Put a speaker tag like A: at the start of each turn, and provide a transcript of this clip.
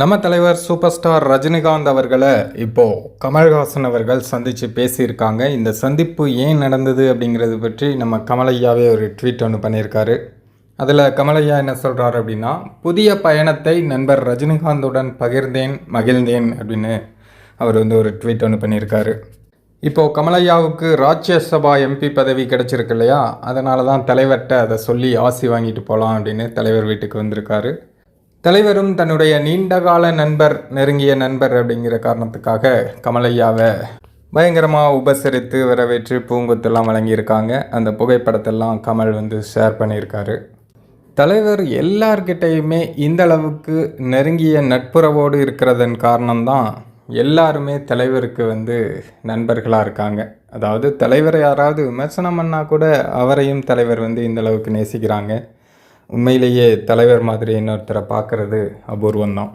A: நம்ம தலைவர் super star Rajinikanth அவர்களை இப்போது கமல்ஹாசன் அவர்கள் சந்தித்து பேசியிருக்காங்க. இந்த சந்திப்பு ஏன் நடந்தது அப்படிங்கிறது பற்றி நம்ம கமலையாவே ஒரு ட்வீட் ஒன்று பண்ணியிருக்காரு. அதில் கமலையா என்ன சொல்கிறார் அப்படின்னா புதிய பயணத்தை நண்பர் ரஜினிகாந்துடன் பகிர்ந்தேன் மகிழ்ந்தேன் அப்படின்னு அவர் வந்து ஒரு ட்வீட் ஒன்று பண்ணியிருக்காரு. இப்போது கமலையாவுக்கு ராஜ்யசபா எம்பி பதவி கிடச்சிருக்கு இல்லையா? அதனால தான் தலைவர்கிட்ட அதை சொல்லி ஆசி வாங்கிட்டு போகலாம் அப்படின்னு தலைவர் வீட்டுக்கு வந்திருக்காரு. தலைவரும் தன்னுடைய நீண்டகால நண்பர் நெருங்கிய நண்பர் அப்படிங்கிற காரணத்துக்காக கமலையாவை பயங்கரமாக உபசரித்து வரவேற்று பூங்கொத்தெல்லாம் வழங்கியிருக்காங்க. அந்த புகைப்படத்தெல்லாம் கமல் வந்து ஷேர் பண்ணியிருக்காரு. தலைவர் எல்லார்கிட்டையுமே இந்த அளவுக்கு நெருங்கிய நட்புறவோடு இருக்கிறதன் காரணம்தான் எல்லாருமே தலைவருக்கு வந்து நண்பர்களாக இருக்காங்க. அதாவது தலைவரை யாராவது விமர்சனம் பண்ணால் கூட அவரையும் தலைவர் வந்து இந்த அளவுக்கு நேசிக்கிறாங்க. உண்மையிலேயே தலைவர் மாதிரி இன்னொருத்தரை பார்க்குறது அபூர்வம்தான்.